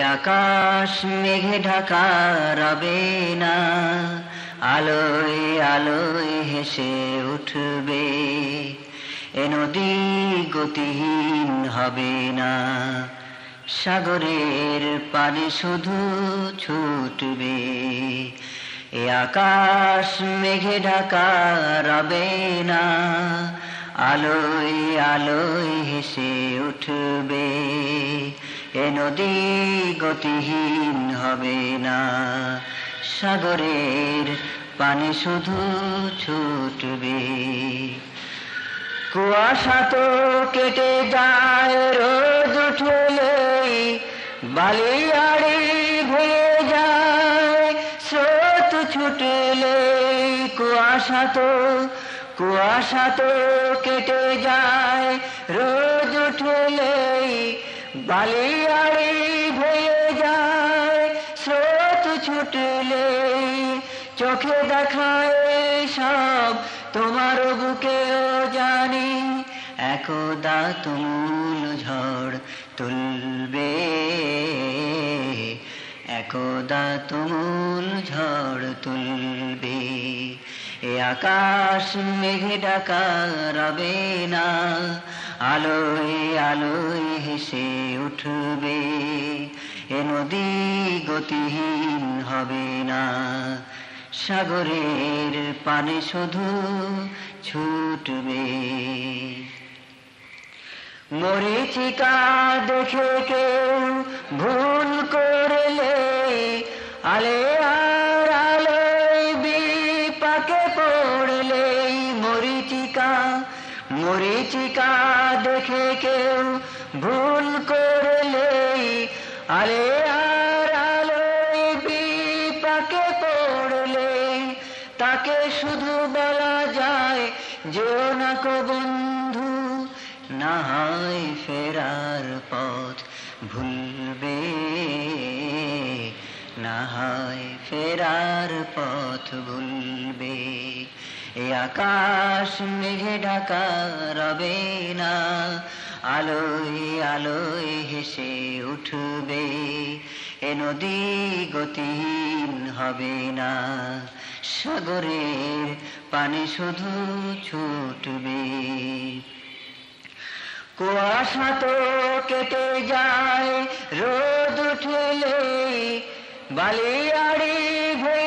আকাশ মেঘে ঢাকা রবে না, আলোয় আলোয় হেসে উঠবে। এ নদী গতিহীন হবে না, সাগরের পানি শুধু ছুটবে। এ আকাশ মেঘে ঢাকা রবে না, আলোয় আলোয় হেসে উঠবে। এ নদী গতিহীন হবে না। সাগরের পানি শুধু ছুটবে। কুয়াশা তো কেটে যায়, রোদ উঠলে বালিয়াড়ি ভেঙে যায়। স্রোত ছুটলে কুয়াশা তো কুয়াশা তো কেটে যায়, রোদ উঠলে বালিয়াড়ি ভেঙে যায়, স্রোত ছুটলে চোখে দেখায় সব তোমার বুকেও জানি, একদা তুমুল ঝড় তুলবে। একদা তুমুল ঝড় তুলবে। এ আকাশ মেঘে ডাকা রবে না আলোয় আলোয় হেসে উঠবে, এ নদী গতিহীন হবে না। সাগরের পানি শুধু ছুটবে। মরিচিকা দেখে কেউ ভুল করলে, আলে আর মরিচিকা দেখে কেউ ভুল করলে আলে আর আলোয় বিপাকে পড়লে, তাকে শুধু বলা যায়, যেও না কো বন্ধু না হয় ফেরার পথ ভুলবে না হয় ফেরার পথ ভুলবে। আকাশ মেঘে ঢাকা রবে না, আলোয় আলোয় হেসে উঠবে, এ নদী গতিহীন হবে না, সাগরের পানি শুধু ছুটবে। কুয়াশা তো কেটে যায়, রোদ উঠলে বালিয়াড়ি স্রোত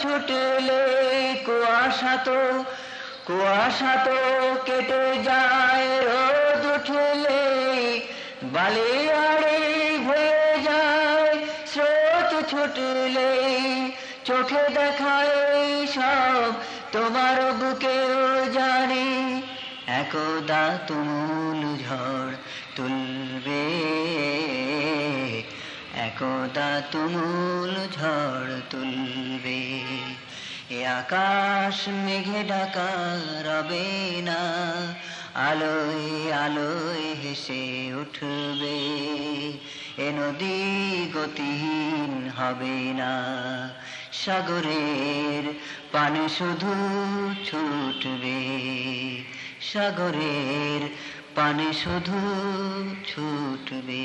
ছুটলে কুয়াশা তো কুয়াশা তো কেটে যায়, রোদ উঠলে বালিয়াড়ি ভেঙে যায়। স্রোত ছুটলে চোখে দেখায় সব, তোমার বুকেও জানি, একদা তুমুল ঝড় তুলবে। একদা তুমুল ঝড় তুলবে। এ আকাশ মেঘে ঢাকা রবে না, আলোয় আলোয় হেসে উঠবে। এ নদী গতিহীন হবে না, সাগরের পানি শুধু ছুটবে। সাগরের পানি শুধু ছুটবে।